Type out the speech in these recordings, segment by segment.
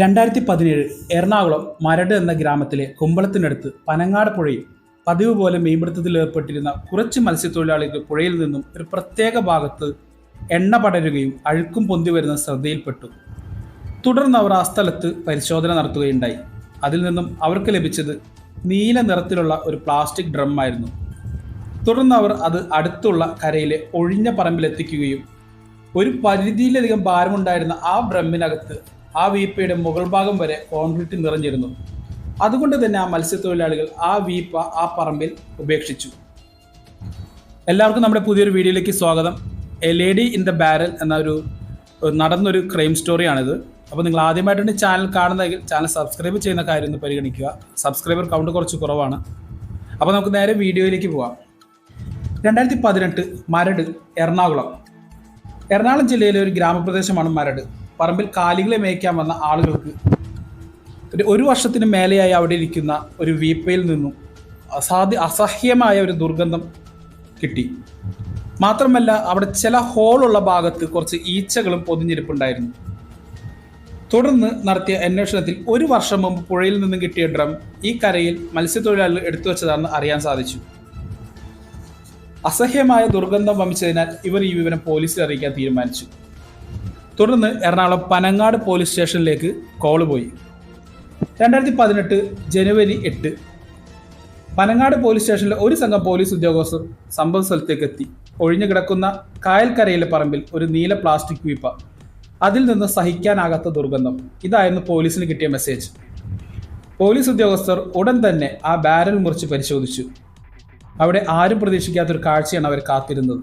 രണ്ടായിരത്തി പതിനേഴ് എറണാകുളം മരട് എന്ന ഗ്രാമത്തിലെ കുമ്പളത്തിനടുത്ത് പനങ്ങാട് പുഴയിൽ പതിവ് പോലെ മീൻപിടുത്തത്തിൽ ഏർപ്പെട്ടിരുന്ന കുറച്ച് മത്സ്യത്തൊഴിലാളികൾ പുഴയിൽ നിന്നും ഒരു പ്രത്യേക ഭാഗത്ത് എണ്ണ പടരുകയും അഴുക്കും പൊന്തി വരുന്ന ശ്രദ്ധയിൽപ്പെട്ടു. തുടർന്ന് അവർ ആ സ്ഥലത്ത് പരിശോധന നടത്തുകയുണ്ടായി. അതിൽ നിന്നും അവർക്ക് ലഭിച്ചത് നീല നിറത്തിലുള്ള ഒരു പ്ലാസ്റ്റിക് ഡ്രം ആയിരുന്നു. തുടർന്ന് അവർ അത് അടുത്തുള്ള കരയിലെ ഒഴിഞ്ഞ പറമ്പിലെത്തിക്കുകയും ഒരു പരിധിയിലധികം ഭാരമുണ്ടായിരുന്ന ആ ബ്രഹ്മിനകത്ത് ആ വീപ്പയുടെ മുകൾ ഭാഗം വരെ കോൺക്രീറ്റ് നിറഞ്ഞിരുന്നു. അതുകൊണ്ട് തന്നെ ആ മത്സ്യത്തൊഴിലാളികൾ ആ വീപ്പ ആ പറമ്പിൽ ഉപേക്ഷിച്ചു. എല്ലാവർക്കും നമ്മുടെ പുതിയൊരു വീഡിയോയിലേക്ക് സ്വാഗതം. A lady in the barrel എന്നൊരു നടന്നൊരു ക്രൈം സ്റ്റോറിയാണിത് അപ്പോൾ നിങ്ങൾ ആദ്യമായിട്ടാണ് ചാനൽ കാണുന്നതെങ്കിൽ ചാനൽ സബ്സ്ക്രൈബ് ചെയ്യുന്ന കാര്യം ഒന്ന് പരിഗണിക്കുക. സബ്സ്ക്രൈബർ കൗണ്ട് കുറച്ച് കുറവാണ്. അപ്പോൾ നമുക്ക് നേരെ വീഡിയോയിലേക്ക് പോവാം. രണ്ടായിരത്തി പതിനെട്ട് മരട് എറണാകുളം. എറണാകുളം ജില്ലയിലെ ഒരു ഗ്രാമപ്രദേശമാണ് മരട്. പറമ്പിൽ കാലികളെ മേയ്ക്കാൻ വന്ന ആളുകൾക്ക് ഒരു ഒരു വർഷത്തിന് മേലെയായി അവിടെ ഇരിക്കുന്ന ഒരു വീപ്പയിൽ നിന്നും അസാധ്യ അസഹ്യമായ ഒരു ദുർഗന്ധം കിട്ടി. മാത്രമല്ല അവിടെ ചില ഹോളുള്ള ഭാഗത്ത് കുറച്ച് ഈച്ചകളും പൊതിഞ്ഞിരിപ്പുണ്ടായിരുന്നു. തുടർന്ന് നടത്തിയ അന്വേഷണത്തിൽ ഒരു വർഷം മുമ്പ് പുഴയിൽ നിന്നും കിട്ടിയ ഡ്രം ഈ കരയിൽ മത്സ്യത്തൊഴിലാളികൾ എടുത്തു വച്ചതാണെന്ന് അറിയാൻ സാധിച്ചു. അസഹ്യമായ ദുർഗന്ധം വമിച്ചതിനാൽ ഇവർ ഈ വിവരം പോലീസിൽ അറിയിക്കാൻ തീരുമാനിച്ചു. തുടർന്ന് എറണാകുളം പനങ്ങാട് പോലീസ് സ്റ്റേഷനിലേക്ക് കോൾ പോയി. രണ്ടായിരത്തി പതിനെട്ട് ജനുവരി എട്ട് പനങ്ങാട് പോലീസ് സ്റ്റേഷനിലെ ഒരു സംഘം പോലീസ് ഉദ്യോഗസ്ഥർ സംഭവ സ്ഥലത്തേക്ക് എത്തി. ഒഴിഞ്ഞു കിടക്കുന്ന കായൽക്കരയിലെ പറമ്പിൽ ഒരു നീല പ്ലാസ്റ്റിക് വീപ്പ. അതിൽ നിന്ന് സഹിക്കാനാകാത്ത ദുർഗന്ധം. ഇതായിരുന്നു പോലീസിന് കിട്ടിയ മെസ്സേജ് പോലീസ് ഉദ്യോഗസ്ഥർ ഉടൻ തന്നെ ആ ബാരൽ മുറിച്ച് പരിശോധിച്ചു. അവിടെ ആരും പ്രതീക്ഷിക്കാത്തൊരു കാഴ്ചയാണ് അവർ കാത്തിരുന്നത്.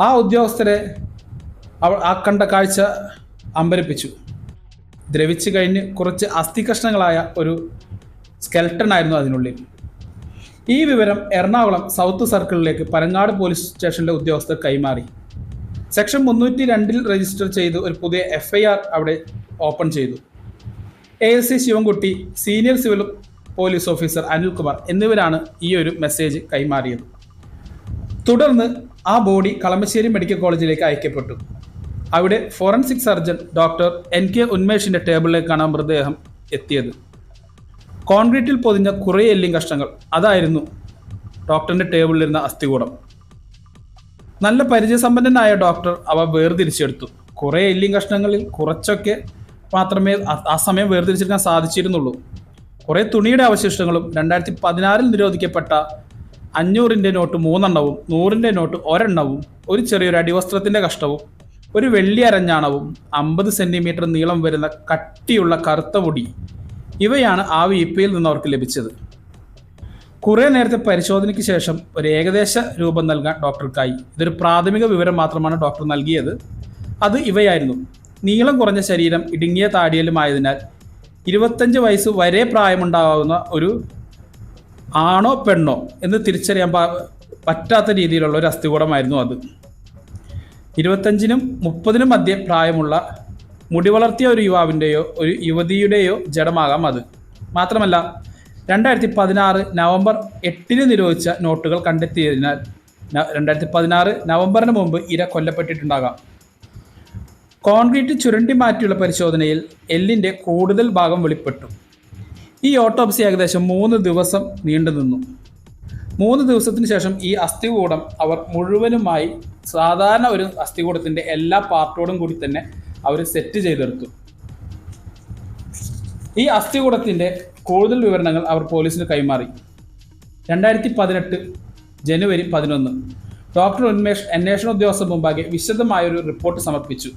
ആ ഉദ്യോഗസ്ഥരെ അവ ആ കണ്ട കാഴ്ച അമ്പരപ്പിച്ചു. ദ്രവിച്ചു കഴിഞ്ഞ് കുറച്ച് അസ്ഥികഷ്ണങ്ങളായ ഒരു സ്കെൽട്ടൺ ആയിരുന്നു അതിനുള്ളിൽ. ഈ വിവരം എറണാകുളം സൗത്ത് സർക്കിളിലേക്ക് പരങ്ങാട് പോലീസ് സ്റ്റേഷനിലെ ഉദ്യോഗസ്ഥർ കൈമാറി. സെക്ഷൻ മുന്നൂറ്റി രണ്ടിൽ രജിസ്റ്റർ ചെയ്ത് ഒരു പുതിയ എഫ്ഐആർ അവിടെ ഓപ്പൺ ചെയ്തു. A S I Sivankutty senior civil police officer Anilkumar എന്നിവരാണ് ഈ ഒരു മെസ്സേജ് കൈമാറിയത്. തുടർന്ന് ആ ബോഡി കളമശ്ശേരി മെഡിക്കൽ കോളേജിലേക്ക് അയക്കപ്പെട്ടു. അവിടെ forensic surgeon doctor N K ഉന്മേഷിന്റെ ടേബിളിലേക്കാണ് മൃതദേഹം എത്തിയത്. കോൺക്രീറ്റിൽ പൊതിഞ്ഞ കുറേ എല്ലിങ് കഷ്ണങ്ങൾ അതായിരുന്നു ഡോക്ടറിന്റെ ടേബിളിലിരുന്ന അസ്ഥികൂടം. നല്ല പരിചയസമ്പന്നനായ ഡോക്ടർ അവ വേർതിരിച്ചെടുത്തു. കുറേ എല്ലിങ് കഷ്ണങ്ങളിൽ കുറച്ചൊക്കെ മാത്രമേ ആ സമയം വേർതിരിച്ചെടുക്കാൻ സാധിച്ചിരുന്നുള്ളൂ. കുറേ തുണിയുടെ അവശിഷ്ടങ്ങളും രണ്ടായിരത്തി പതിനാറിൽ നിരോധിക്കപ്പെട്ട അഞ്ഞൂറിന്റെ നോട്ട് മൂന്നെണ്ണവും നൂറിന്റെ നോട്ട് ഒരെണ്ണവും ഒരു ചെറിയൊരു അടിവസ്ത്രത്തിന്റെ കഷ്ടവും ഒരു വെള്ളി അരഞ്ഞാണവും അമ്പത് സെന്റിമീറ്റർ നീളം വരുന്ന കട്ടിയുള്ള കറുത്ത മുടി ഇവയാണ് ആ വീപ്പയിൽ നിന്ന് അവർക്ക് ലഭിച്ചത്. കുറേ നേരത്തെ പരിശോധനയ്ക്ക് ശേഷം ഒരു ഏകദേശ രൂപം നൽകാൻ ഡോക്ടർക്കായി. ഇതൊരു പ്രാഥമിക വിവരം മാത്രമാണ് ഡോക്ടർ നൽകിയത്. അത് ഇവയായിരുന്നു. നീളം കുറഞ്ഞ ശരീരം ഇടുങ്ങിയ താടിയലുമായതിനാൽ ഇരുപത്തഞ്ച് വയസ്സ് വരെ പ്രായമുണ്ടാകാവുന്ന ഒരു ആണോ പെണ്ണോ എന്ന് തിരിച്ചറിയാൻ പറ്റാത്ത രീതിയിലുള്ള ഒരു അസ്ഥികൂടമായിരുന്നു അത്. ഇരുപത്തഞ്ചിനും മുപ്പതിനും മധ്യ പ്രായമുള്ള മുടി വളർത്തിയ ഒരു യുവാവിന്റെയോ ഒരു യുവതിയുടെയോ ജഡമാകാം അത്. മാത്രമല്ല രണ്ടായിരത്തി പതിനാറ് നവംബർ എട്ടിന് നിരോധിച്ച നോട്ടുകൾ കണ്ടെത്തിയതിനാൽ രണ്ടായിരത്തി പതിനാറ് നവംബറിന് മുമ്പ് ഇര കൊല്ലപ്പെട്ടിട്ടുണ്ടാകാം. കോൺക്രീറ്റ് ചുരണ്ടി മാറ്റിയുള്ള പരിശോധനയിൽ എല്ലിന്റെ കൂടുതൽ ഭാഗം വെളിപ്പെട്ടു. ഈ ഓട്ടോപ്സി ഏകദേശം മൂന്ന് ദിവസം നീണ്ടു നിന്നു മൂന്ന് ദിവസത്തിന് ശേഷം ഈ അസ്ഥികൂടം അവർ മുഴുവനുമായി സാധാരണ ഒരു അസ്ഥികൂടത്തിന്റെ എല്ലാ പാർട്ടോടും കൂടി തന്നെ അവർ സെറ്റ് ചെയ്തെടുത്തു. ഈ അസ്ഥികൂടത്തിന്റെ കൂടുതൽ വിവരണങ്ങൾ അവർ പോലീസിന് കൈമാറി. രണ്ടായിരത്തി പതിനെട്ട് ജനുവരി പതിനൊന്ന്. ഡോക്ടർ ഉന്മേഷ് അന്വേഷണ ഉദ്യോഗസ്ഥ മുമ്പാകെ വിശദമായൊരു റിപ്പോർട്ട് സമർപ്പിച്ചു.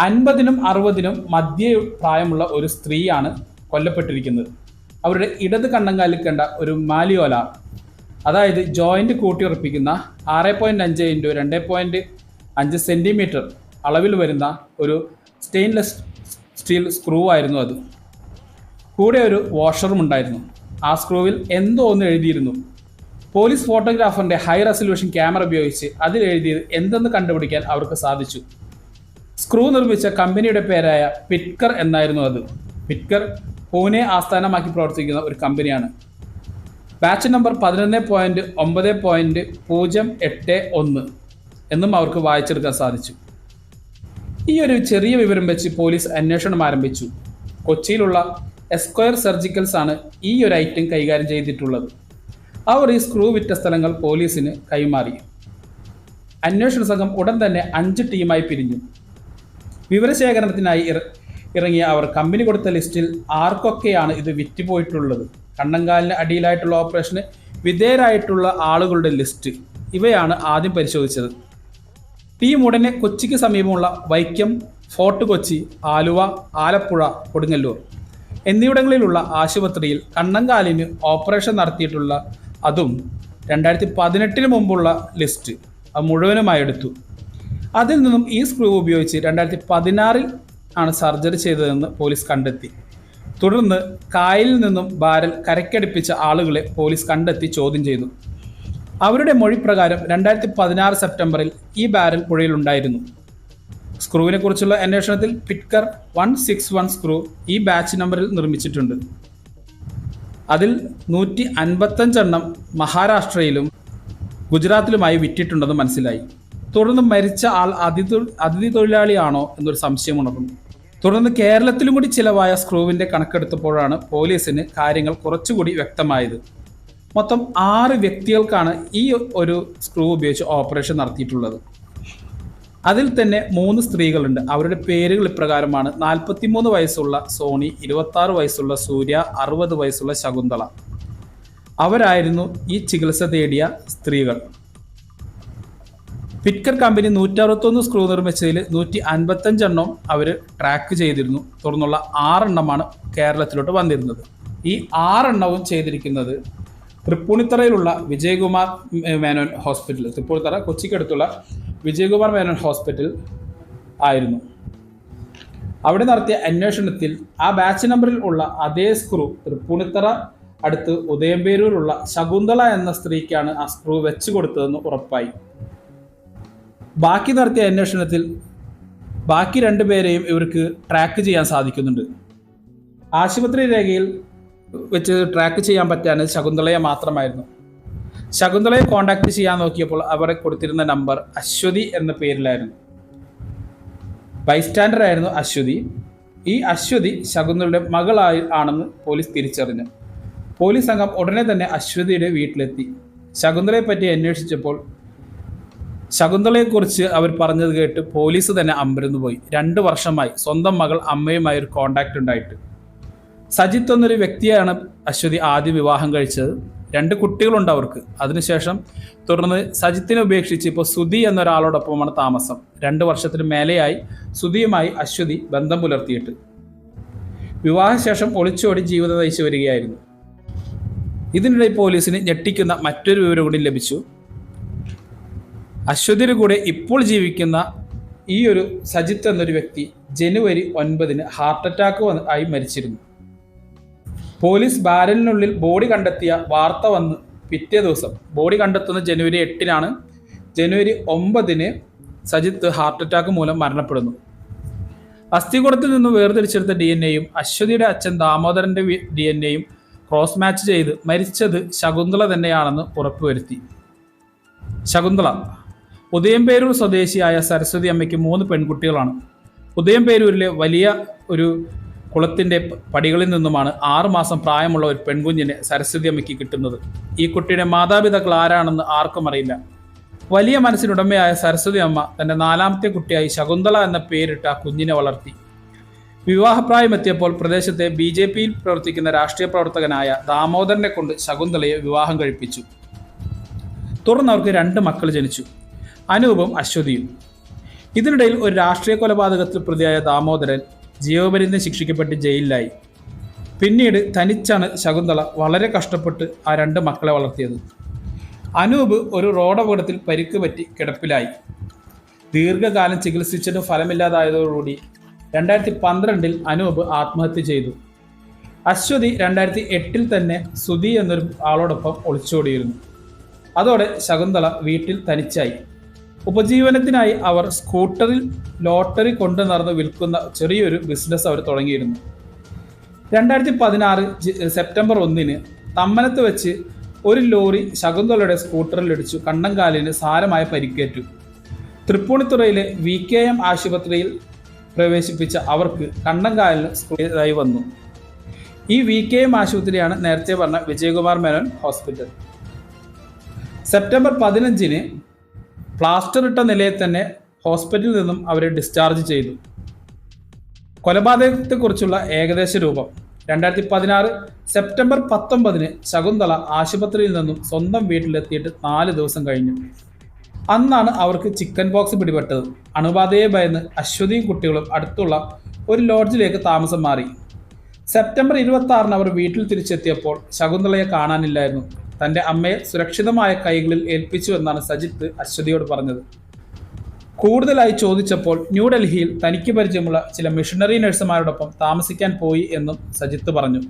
അൻപതിനും അറുപതിനും മധ്യ പ്രായമുള്ള ഒരു സ്ത്രീയാണ് കൊല്ലപ്പെട്ടിരിക്കുന്നത്. അവരുടെ ഇടത് കണ്ണം കാലിക്കേണ്ട ഒരു മാലിയോല. അതായത് ജോയിന്റ് കൂട്ടിയുറപ്പിക്കുന്ന ആറ് പോയിന്റ് അഞ്ച് ഇന്റു രണ്ട് പോയിന്റ് അഞ്ച് സെന്റിമീറ്റർ അളവിൽ വരുന്ന ഒരു സ്റ്റെയിൻലെസ് സ്റ്റീൽ സ്ക്രൂ ആയിരുന്നു അത്. കൂടെ ഒരു വാഷറും ഉണ്ടായിരുന്നു. ആ സ്ക്രൂവിൽ എന്തോ ഒന്ന് എഴുതിയിരുന്നു. പോലീസ് ഫോട്ടോഗ്രാഫറിന്റെ ഹൈ റെസൊല്യൂഷൻ ക്യാമറ ഉപയോഗിച്ച് അതിൽ എഴുതിയത് എന്തെന്ന് കണ്ടുപിടിക്കാൻ അവർക്ക് സാധിച്ചു. സ്ക്രൂ നിർമ്മിച്ച കമ്പനിയുടെ പേരായ പിറ്റ്കർ എന്നായിരുന്നു അത്. പിറ്റ്കർ പൂനെ ആസ്ഥാനമാക്കി പ്രവർത്തിക്കുന്ന ഒരു കമ്പനിയാണ്. ബാച്ച് നമ്പർ പതിനൊന്ന് പോയിന്റ് ഒമ്പത് പോയിന്റ് പൂജ്യം എട്ട് ഒന്ന് എന്നും അവർക്ക് വായിച്ചെടുക്കാൻ സാധിച്ചു. ഈ ഒരു ചെറിയ വിവരം വെച്ച് പോലീസ് അന്വേഷണം ആരംഭിച്ചു. കൊച്ചിയിലുള്ള എസ്ക്വയർ സർജിക്കൽസ് ആണ് ഈ ഒരു ഐറ്റം കൈകാര്യം ചെയ്തിട്ടുള്ളത്. അവർ ഈ സ്ക്രൂ വിറ്റ സ്ഥലങ്ങൾ പോലീസിന് കൈമാറി. അന്വേഷണ സംഘം ഉടൻ തന്നെ അഞ്ച് ടീമായി പിരിഞ്ഞു. വിവരശേഖരണത്തിനായി ഇറങ്ങിയ അവർ കമ്പനി കൊടുത്ത ലിസ്റ്റിൽ ആർക്കൊക്കെയാണ് ഇത് വിറ്റുപോയിട്ടുള്ളത്? കണ്ണങ്കാലിന് അടിയിലായിട്ടുള്ള ഓപ്പറേഷന് വിധേയരായിട്ടുള്ള ആളുകളുടെ ലിസ്റ്റ്. ഇവയാണ് ആദ്യം പരിശോധിച്ചത്. ടീം ഉടനെ കൊച്ചിക്ക് സമീപമുള്ള വൈക്കം ഫോർട്ട് കൊച്ചി ആലുവ ആലപ്പുഴ കൊടുങ്ങല്ലൂർ എന്നിവിടങ്ങളിലുള്ള ആശുപത്രിയിൽ കണ്ണങ്കാലിന് ഓപ്പറേഷൻ നടത്തിയിട്ടുള്ള അതും രണ്ടായിരത്തി പതിനെട്ടിന് മുമ്പുള്ള ലിസ്റ്റ് അത് മുഴുവനുമായി എടുത്തു. അതിൽ നിന്നും ഈ സ്ക്രൂ ഉപയോഗിച്ച് രണ്ടായിരത്തി പതിനാറിൽ ആണ് സർജറി ചെയ്തതെന്ന് പോലീസ് കണ്ടെത്തി. തുടർന്ന് കായലിൽ നിന്നും ബാരൽ കരക്കടിപ്പിച്ച ആളുകളെ പോലീസ് കണ്ടെത്തി ചോദ്യം ചെയ്തു. അവരുടെ മൊഴി പ്രകാരം രണ്ടായിരത്തി പതിനാറ് സെപ്റ്റംബറിൽ ഈ ബാരൽ പുഴയിലുണ്ടായിരുന്നു. സ്ക്രൂവിനെ കുറിച്ചുള്ള അന്വേഷണത്തിൽ പിറ്റ്കർ വൺ സിക്സ് വൺ സ്ക്രൂ ഈ ബാച്ച് നമ്പറിൽ നിർമ്മിച്ചിട്ടുണ്ട്. അതിൽ നൂറ്റി അൻപത്തഞ്ചെണ്ണം മഹാരാഷ്ട്രയിലും ഗുജറാത്തിലുമായി വിറ്റിട്ടുണ്ടെന്ന് മനസ്സിലായി. തുടർന്ന് മരിച്ച ആൾ അതിഥി അതിഥി തൊഴിലാളിയാണോ എന്നൊരു സംശയം ഉണർന്നു. തുടർന്ന് കേരളത്തിലും കൂടി ചിലവായ സ്ക്രൂവിന്റെ കണക്കെടുത്തപ്പോഴാണ് പോലീസിന് കാര്യങ്ങൾ കുറച്ചുകൂടി വ്യക്തമായത്. മൊത്തം ആറ് വ്യക്തികൾക്കാണ് ഈ ഒരു സ്ക്രൂ ഉപയോഗിച്ച് ഓപ്പറേഷൻ നടത്തിയിട്ടുള്ളത്. അതിൽ തന്നെ മൂന്ന് സ്ത്രീകളുണ്ട്. അവരുടെ പേരുകൾ ഇപ്രകാരമാണ്. നാൽപ്പത്തിമൂന്ന് വയസ്സുള്ള സോണി ഇരുപത്തി വയസ്സുള്ള സൂര്യ അറുപത് വയസ്സുള്ള ശകുന്തള. അവരായിരുന്നു ഈ ചികിത്സ തേടിയ സ്ത്രീകൾ. പിറ്റ്കർ കമ്പനി നൂറ്ററുപത്തൊന്ന് സ്ക്രൂ നിർമ്മിച്ചതിൽ നൂറ്റി അൻപത്തഞ്ചെണ്ണം അവർ ട്രാക്ക് ചെയ്തിരുന്നു. തുടർന്നുള്ള ആറെണ്ണമാണ് കേരളത്തിലോട്ട് വന്നിരുന്നത്. ഈ ആറെണ്ണവും ചെയ്തിരിക്കുന്നത് തൃപ്പൂണിത്തറയിലുള്ള വിജയകുമാർ മേനോൻ ഹോസ്പിറ്റൽ തൃപ്പൂണിത്തറ കൊച്ചിക്കടുത്തുള്ള വിജയകുമാർ മേനോൻ ഹോസ്പിറ്റൽ ആയിരുന്നു. അവിടെ നടത്തിയ അന്വേഷണത്തിൽ ആ ബാച്ച് നമ്പറിൽ ഉള്ള അതേ സ്ക്രൂ തൃപ്പൂണിത്തറ അടുത്ത് ഉദയംപേരൂരുള്ള ശകുന്തള എന്ന സ്ത്രീക്കാണ് ആ സ്ക്രൂ വെച്ച് കൊടുത്തതെന്ന് ഉറപ്പായി. ബാക്കി നടത്തിയ അന്വേഷണത്തിൽ ബാക്കി രണ്ടുപേരെയും ഇവർക്ക് ട്രാക്ക് ചെയ്യാൻ സാധിക്കുന്നുണ്ട്. ആശുപത്രി രേഖയിൽ വെച്ച് ട്രാക്ക് ചെയ്യാൻ പറ്റാൻ ശകുന്തളയെ മാത്രമായിരുന്നു. ശകുന്തളയെ കോണ്ടാക്ട് ചെയ്യാൻ നോക്കിയപ്പോൾ അവരെ കൊടുത്തിരുന്ന നമ്പർ അശ്വതി എന്ന പേരിലായിരുന്നു. ബൈസ്റ്റാൻഡർ ആയിരുന്നു അശ്വതി. ഈ അശ്വതി ശകുന്തളയുടെ മകളായി ആണെന്ന് പോലീസ് തിരിച്ചറിഞ്ഞു. പോലീസ് സംഘം ഉടനെ തന്നെ അശ്വതിയുടെ വീട്ടിലെത്തി. ശകുന്തളയെ പറ്റി അന്വേഷിച്ചപ്പോൾ ശകുന്തളയെക്കുറിച്ച് അവർ പറഞ്ഞത് കേട്ട് പോലീസ് തന്നെ അമ്പരന്ന് പോയി. രണ്ട് വർഷമായി സ്വന്തം മകൾ അമ്മയുമായി ഒരു കോണ്ടാക്ട് ഉണ്ടായിട്ട്. സജിത്ത് എന്നൊരു വ്യക്തിയാണ് അശ്വതി ആദ്യം വിവാഹം കഴിച്ചത്. രണ്ട് കുട്ടികളുണ്ട് അവർക്ക്. അതിനുശേഷം തുടർന്ന് സജിത്തിനെ ഉപേക്ഷിച്ച് ഇപ്പോൾ സുധി എന്നൊരാളോടൊപ്പമാണ് താമസം. രണ്ട് വർഷത്തിന് മേലെയായി സുധിയുമായി അശ്വതി ബന്ധം പുലർത്തിയിട്ട്. വിവാഹശേഷം ഒളിച്ചോടി ജീവിതം നയിച്ചു വരികയായിരുന്നു. ഇതിനിടെ പോലീസിന് ഞെട്ടിക്കുന്ന മറ്റൊരു വിവരം കൂടി ലഭിച്ചു. അശ്വതിയുടെ കൂടെ ഇപ്പോൾ ജീവിക്കുന്ന ഈ ഒരു സജിത്ത് എന്നൊരു വ്യക്തി ജനുവരി ഒൻപതിന് ഹാർട്ട് അറ്റാക്ക് ആയി മരിച്ചിരുന്നു. പോലീസ് ബാരലിനുള്ളിൽ ബോഡി കണ്ടെത്തിയ വാർത്ത വന്ന് പിറ്റേ ദിവസം ബോഡി കണ്ടെത്തുന്ന ജനുവരി എട്ടിനാണ്. ജനുവരി ഒമ്പതിന് സജിത്ത് ഹാർട്ട് അറ്റാക്ക് മൂലം മരണപ്പെടുന്നു. അസ്ഥികൂടത്തിൽ നിന്ന് വേർതിരിച്ചെടുത്ത ഡി എൻ എയും അശ്വതിയുടെ അച്ഛൻ ദാമോദരന്റെ ഡി എൻ എയും ക്രോസ് മാച്ച് ചെയ്ത് മരിച്ചത് ശകുന്തള തന്നെയാണെന്ന് ഉറപ്പുവരുത്തി. ശകുന്തള ഉദയംപേരൂർ സ്വദേശിയായ സരസ്വതി അമ്മയ്ക്ക് മൂന്ന് പെൺകുട്ടികളാണ്. ഉദയംപേരൂരിലെ വലിയ ഒരു കുളത്തിന്റെ പടികളിൽ നിന്നുമാണ് ആറുമാസം പ്രായമുള്ള ഒരു പെൺകുഞ്ഞിനെ സരസ്വതി അമ്മയ്ക്ക് കിട്ടുന്നത്. ഈ കുട്ടിയുടെ മാതാപിതാക്കൾ ആരാണെന്ന് ആർക്കും അറിയില്ല. വലിയ മനസ്സിനുടമയായ സരസ്വതി അമ്മ തന്റെ നാലാമത്തെ കുട്ടിയായി ശകുന്തള എന്ന പേരിട്ട് ആ കുഞ്ഞിനെ വളർത്തി. വിവാഹപ്രായമെത്തിയപ്പോൾ പ്രദേശത്തെ ബി ജെ പിയിൽ പ്രവർത്തിക്കുന്ന രാഷ്ട്രീയ പ്രവർത്തകനായ ദാമോദരനെ കൊണ്ട് ശകുന്തളയെ വിവാഹം കഴിപ്പിച്ചു. തുടർന്ന് അവർക്ക് രണ്ട് മക്കൾ ജനിച്ചു. അനൂപും അശ്വതിയും. ഇതിനിടയിൽ ഒരു രാഷ്ട്രീയ കൊലപാതകത്തിൽ പ്രതിയായ ദാമോദരൻ ജീവപര്യന്തം ശിക്ഷിക്കപ്പെട്ട് ജയിലിലായി. പിന്നീട് തനിച്ചാണ് ശകുന്തള വളരെ കഷ്ടപ്പെട്ട് ആ രണ്ട് മക്കളെ വളർത്തിയത്. അനൂപ് ഒരു റോഡപകടത്തിൽ പരിക്ക് പറ്റി കിടപ്പിലായി. ദീർഘകാലം ചികിത്സിച്ചിട്ടും ഫലമില്ലാതായതോടുകൂടി രണ്ടായിരത്തി പന്ത്രണ്ടിൽ അനൂപ് ആത്മഹത്യ ചെയ്തു. അശ്വതി രണ്ടായിരത്തി എട്ടിൽ തന്നെ സുധി എന്നൊരു ആളോടൊപ്പം ഒളിച്ചോടിയിരുന്നു. അതോടെ ശകുന്തള വീട്ടിൽ തനിച്ചായി. ഉപജീവനത്തിനായി അവർ സ്കൂട്ടറിൽ ലോട്ടറി കൊണ്ടു നടന്ന് വിൽക്കുന്ന ചെറിയൊരു ബിസിനസ് അവർ തുടങ്ങിയിരുന്നു. രണ്ടായിരത്തി പതിനാറ് സെപ്റ്റംബർ ഒന്നിന് തമ്മനത്ത് വെച്ച് ഒരു ലോറി ശകുന്തളയുടെ സ്കൂട്ടറിലിടിച്ചു കണ്ണങ്കാലിന് സാരമായ പരിക്കേറ്റു. തൃപ്പൂണിത്തുറയിലെ വി കെ എം ആശുപത്രിയിൽ പ്രവേശിപ്പിച്ച അവർക്ക് കണ്ണങ്കാലിന് വന്നു. ഈ വി കെ എം ആശുപത്രിയാണ് നേരത്തെ പറഞ്ഞ വിജയകുമാർ മേനോൻ ഹോസ്പിറ്റൽ. സെപ്റ്റംബർ പതിനഞ്ചിന് പ്ലാസ്റ്റർ ഇട്ട നിലയിൽ തന്നെ ഹോസ്പിറ്റലിൽ നിന്നും അവരെ ഡിസ്ചാർജ് ചെയ്തു. കൊലപാതകത്തെക്കുറിച്ചുള്ള ഏകദേശ രൂപം. രണ്ടായിരത്തി പതിനാറ് സെപ്റ്റംബർ പത്തൊമ്പതിന് ശകുന്തള ആശുപത്രിയിൽ നിന്നും സ്വന്തം വീട്ടിലെത്തിയിട്ട് നാല് ദിവസം കഴിഞ്ഞു. അന്നാണ് അവർക്ക് ചിക്കൻ ബോക്സ് പിടിപെട്ടത്. അണുബാധയെ ഭയന്ന് അശ്വതിയും കുട്ടികളും അടുത്തുള്ള ഒരു ലോഡ്ജിലേക്ക് താമസം മാറി. സെപ്റ്റംബർ ഇരുപത്തി ആറിന് അവർ വീട്ടിൽ തിരിച്ചെത്തിയപ്പോൾ ശകുന്തളയെ കാണാനില്ലായിരുന്നു. തന്റെ അമ്മയെ സുരക്ഷിതമായ കൈകളിൽ ഏൽപ്പിച്ചു എന്നാണ് സജിത്ത് അശ്വതിയോട് പറഞ്ഞത്. കൂടുതലായി ചോദിച്ചപ്പോൾ ന്യൂഡൽഹിയിൽ തനിക്ക് പരിചയമുള്ള ചില മിഷണറി നഴ്സുമാരോടൊപ്പം താമസിക്കാൻ പോയി എന്നും സജിത്ത് പറഞ്ഞു.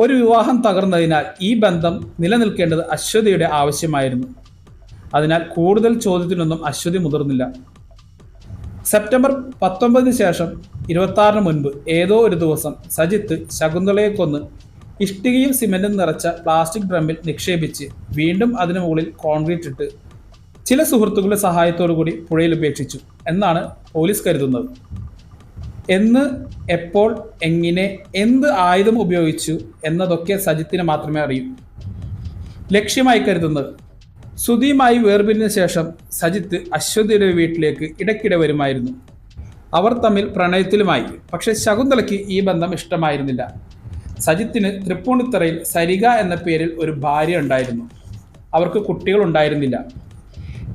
ഒരു വിവാഹം തകർന്നതിനാൽ ഈ ബന്ധം നിലനിൽക്കേണ്ടത് അശ്വതിയുടെ ആവശ്യമായിരുന്നു. അതിനാൽ കൂടുതൽ ചോദ്യത്തിനൊന്നും അശ്വതി മുതിർന്നില്ല. സെപ്റ്റംബർ പത്തൊമ്പതിന് ശേഷം ഇരുപത്തി മുൻപ് ഏതോ ഒരു ദിവസം സജിത്ത് ശകുന്തളയെ കൊന്ന് ഇഷ്ടികയും സിമെന്റും നിറച്ച പ്ലാസ്റ്റിക് ഡ്രമ്മിൽ നിക്ഷേപിച്ച് വീണ്ടും അതിനു മുകളിൽ കോൺക്രീറ്റ് ഇട്ട് ചില സുഹൃത്തുക്കളുടെ സഹായത്തോടു കൂടി പുഴയിൽ ഉപേക്ഷിച്ചു എന്നാണ് പോലീസ് കരുതുന്നത്. എന്ന് എപ്പോൾ എങ്ങനെ എന്ത് ആയുധം ഉപയോഗിച്ചു എന്നതൊക്കെ സജിത്തിന് മാത്രമേ അറിയൂ. ലക്ഷ്യമായി കരുതുന്നത് സുധിയുമായി വേർപിരിഞ്ഞ ശേഷം സജിത്ത് അശ്വതിയുടെ വീട്ടിലേക്ക് ഇടയ്ക്കിടെ വരുമായിരുന്നു. അവർ തമ്മിൽ പ്രണയത്തിലുമായി പക്ഷേ ശകുന്തളയ്ക്ക് ഈ ബന്ധം ഇഷ്ടമായിരുന്നില്ല. സജിത്തിന് തൃപ്പൂണിത്തറയിൽ സരിക എന്ന പേരിൽ ഒരു ഭാര്യ ഉണ്ടായിരുന്നു. അവർക്ക് കുട്ടികൾ ഉണ്ടായിരുന്നില്ല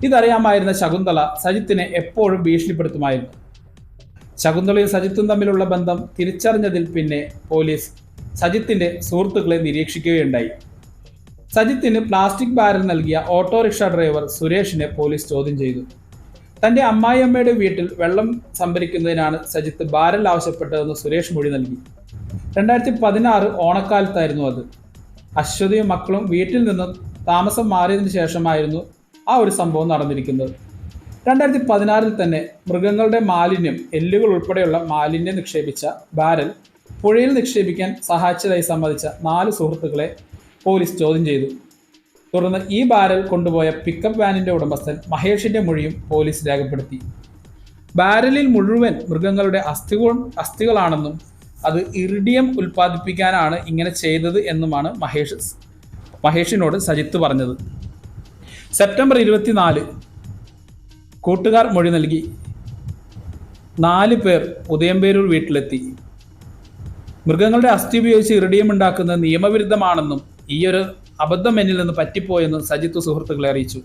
ഇതറിയാമായിരുന്ന ശകുന്തള സജിത്തിനെ എപ്പോഴും ഭീഷണിപ്പെടുത്തുമായിരുന്നു. ശകുന്തളയും സജിത്തും തമ്മിലുള്ള ബന്ധം തിരിച്ചറിഞ്ഞതിൽ പിന്നെ പോലീസ് സജിത്തിന്റെ സുഹൃത്തുക്കളെ നിരീക്ഷിക്കുകയുണ്ടായി. സജിത്തിന് പ്ലാസ്റ്റിക് ബാരൽ നൽകിയ ഓട്ടോറിക്ഷ ഡ്രൈവർ സുരേഷിനെ പോലീസ് ചോദ്യം ചെയ്തു. തന്റെ അമ്മായിയമ്മയുടെ വീട്ടിൽ വെള്ളം സംഭരിക്കുന്നതിനാണ് സജിത്ത് ബാരൽ ആവശ്യപ്പെട്ടതെന്ന് സുരേഷ് മൊഴി നൽകി. രണ്ടായിരത്തി പതിനാറ് ഓണക്കാലത്തായിരുന്നു അത്. അശ്വതിയും മക്കളും വീട്ടിൽ നിന്ന് താമസം മാറിയതിനു ശേഷമായിരുന്നു ആ ഒരു സംഭവം നടന്നിരിക്കുന്നത്. രണ്ടായിരത്തി പതിനാറിൽ തന്നെ മൃഗങ്ങളുടെ മാലിന്യം എല്ലുകൾ ഉൾപ്പെടെയുള്ള മാലിന്യം നിക്ഷേപിച്ച ബാരൽ പുഴയിൽ നിക്ഷേപിക്കാൻ സഹായിച്ചതായി സംബന്ധിച്ച നാല് സുഹൃത്തുക്കളെ പോലീസ് ചോദ്യം ചെയ്തു. തുടർന്ന് ഈ ബാരൽ കൊണ്ടുപോയ പിക്കപ്പ് വാനിന്റെ ഉടമസ്ഥൻ മഹേഷിന്റെ മൊഴിയും പോലീസ് രേഖപ്പെടുത്തി. ബാരലിൽ മുഴുവൻ മൃഗങ്ങളുടെ അസ്ഥികൾ അസ്ഥികളാണെന്നും അത് ഇറിഡിയം ഉൽപ്പാദിപ്പിക്കാനാണ് ഇങ്ങനെ ചെയ്തത് എന്നുമാണ് മഹേഷ് മഹേഷിനോട് സജിത്ത് പറഞ്ഞത്. സെപ്റ്റംബർ ഇരുപത്തിനാല് കൂട്ടുകാർ മൊഴി നൽകി. നാല് പേർ ഉദയംപേരൂർ വീട്ടിലെത്തി. മൃഗങ്ങളുടെ അസ്ഥി ഉപയോഗിച്ച് ഇറിഡിയം ഉണ്ടാക്കുന്നത് നിയമവിരുദ്ധമാണെന്നും ഈ ഒരു അബദ്ധം എന്നിൽ നിന്ന് പറ്റിപ്പോയെന്നും സജിത്ത് സുഹൃത്തുക്കളെ അറിയിച്ചു.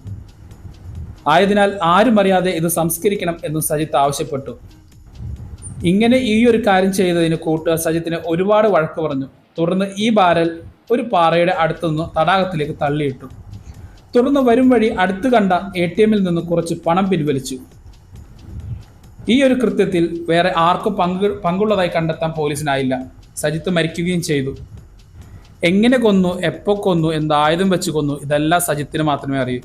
ആയതിനാൽ ആരും അറിയാതെ ഇത് സംസ്കരിക്കണം എന്നും സജിത്ത് ആവശ്യപ്പെട്ടു. ഇങ്ങനെ ഈ ഒരു കാര്യം ചെയ്തതിന് കൂട്ടുകാർ സജിത്തിന് ഒരുപാട് വഴക്ക് പറഞ്ഞു. തുടർന്ന് ഈ ബാരൽ ഒരു പാറയുടെ അടുത്തുനിന്ന് തടാകത്തിലേക്ക് തള്ളിയിട്ടു. തുടർന്ന് വരും വഴി അടുത്ത് കണ്ട എ ടി എമ്മിൽ നിന്ന് കുറച്ച് പണം പിൻവലിച്ചു. ഈ ഒരു കൃത്യത്തിൽ വേറെ ആർക്കും പങ്ക് പങ്കുള്ളതായി കണ്ടെത്താൻ പോലീസിനായില്ല. സജിത്ത് മരിക്കുകയും ചെയ്തു. എങ്ങനെ കൊന്നു എപ്പോൾ കൊന്നു എന്തായതും വെച്ച് കൊന്നു ഇതെല്ലാം സജിത്തിന് മാത്രമേ അറിയൂ.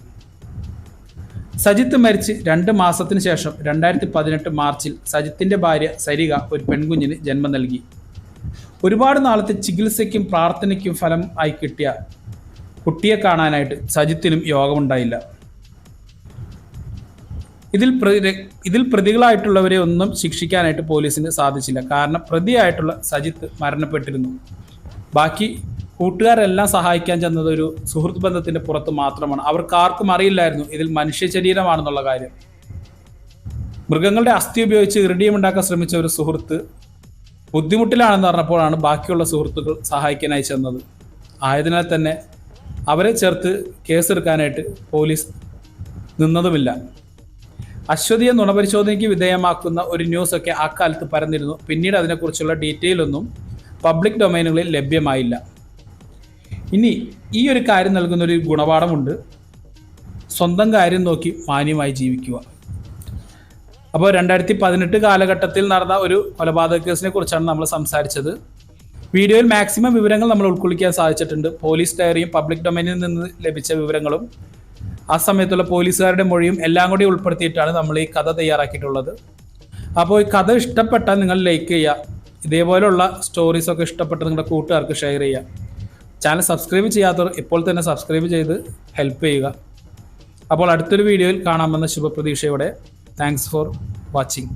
സജിത്ത് മരിച്ച് രണ്ട് മാസത്തിന് ശേഷം രണ്ടായിരത്തി പതിനെട്ട് മാർച്ചിൽ സജിത്തിന്റെ ഭാര്യ സരിക ഒരു പെൺകുഞ്ഞിന് ജന്മം നൽകി. ഒരുപാട് നാളത്തെ ചികിത്സയ്ക്കും പ്രാർത്ഥനയ്ക്കും ഫലം ആയി കിട്ടിയ കുട്ടിയെ കാണാനായിട്ട് സജിത്തിനും യോഗമുണ്ടായില്ല. ഇതിൽ പ്രതി ഇതിൽ പ്രതികളായിട്ടുള്ളവരെ ഒന്നും ശിക്ഷിക്കാനായിട്ട് പോലീസിന് സാധിച്ചില്ല. കാരണം പ്രതിയായിട്ടുള്ള സജിത്ത് മരണപ്പെട്ടിരുന്നു. ബാക്കി കൂട്ടുകാരെല്ലാം സഹായിക്കാൻ ചെന്നത് ഒരു സുഹൃത്ത് ബന്ധത്തിന്റെ പുറത്ത് മാത്രമാണ്. അവർക്ക് ആർക്കും അറിയില്ലായിരുന്നു ഇതിൽ മനുഷ്യ ശരീരമാണെന്നുള്ള കാര്യം. മൃഗങ്ങളുടെ അസ്ഥി ഉപയോഗിച്ച് ഇറിഡിയം ഉണ്ടാക്കാൻ ശ്രമിച്ച ഒരു സുഹൃത്ത് ബുദ്ധിമുട്ടിലാണെന്ന് പറഞ്ഞപ്പോഴാണ് ബാക്കിയുള്ള സുഹൃത്തുക്കൾ സഹായിക്കാനായി ചെന്നത്. ആയതിനാൽ തന്നെ അവരെ ചേർത്ത് കേസെടുക്കാനായിട്ട് പോലീസ് നിന്നതുമില്ല. അശ്വതിയെ നുണപരിശോധനയ്ക്ക് വിധേയമാക്കുന്ന ഒരു ന്യൂസൊക്കെ ആ കാലത്ത് പരന്നിരുന്നു. പിന്നീട് അതിനെക്കുറിച്ചുള്ള ഡീറ്റെയിൽ ഒന്നും പബ്ലിക് ഡൊമൈനുകളിൽ ലഭ്യമായില്ല. ഇനി ഈ ഒരു കാര്യം നൽകുന്ന ഒരു ഗുണപാഠമുണ്ട്. സ്വന്തം കാര്യം നോക്കി മാന്യമായി ജീവിക്കുക. അപ്പോൾ രണ്ടായിരത്തി പതിനെട്ട് കാലഘട്ടത്തിൽ നടന്ന ഒരു കൊലപാതക കേസിനെ കുറിച്ചാണ് നമ്മൾ സംസാരിച്ചത്. വീഡിയോയിൽ മാക്സിമം വിവരങ്ങൾ നമ്മൾ ഉൾക്കൊള്ളിക്കാൻ സാധിച്ചിട്ടുണ്ട്. പോലീസ് ഡയറിയും പബ്ലിക് ഡൊമൈനിൽ നിന്ന് ലഭിച്ച വിവരങ്ങളും ആ സമയത്തുള്ള പോലീസുകാരുടെ മൊഴിയും എല്ലാം കൂടി ഉൾപ്പെടുത്തിയിട്ടാണ് നമ്മൾ ഈ കഥ തയ്യാറാക്കിയിട്ടുള്ളത്. അപ്പോൾ ഈ കഥ ഇഷ്ടപ്പെട്ടാൽ നിങ്ങൾ ലൈക്ക് ചെയ്യുക. ഇതേപോലെയുള്ള സ്റ്റോറീസൊക്കെ ഇഷ്ടപ്പെട്ട് നിങ്ങളുടെ കൂട്ടുകാർക്ക് ഷെയർ ചെയ്യുക. ചാനൽ സബ്സ്ക്രൈബ് ചെയ്യാത്തവർ ഇപ്പോൾ തന്നെ സബ്സ്ക്രൈബ് ചെയ്ത് ഹെൽപ്പ് ചെയ്യുക. അപ്പോൾ അടുത്തൊരു വീഡിയോയിൽ കാണാമെന്ന ശുഭപ്രതീക്ഷയോടെ താങ്ക്സ് ഫോർ വാച്ചിങ്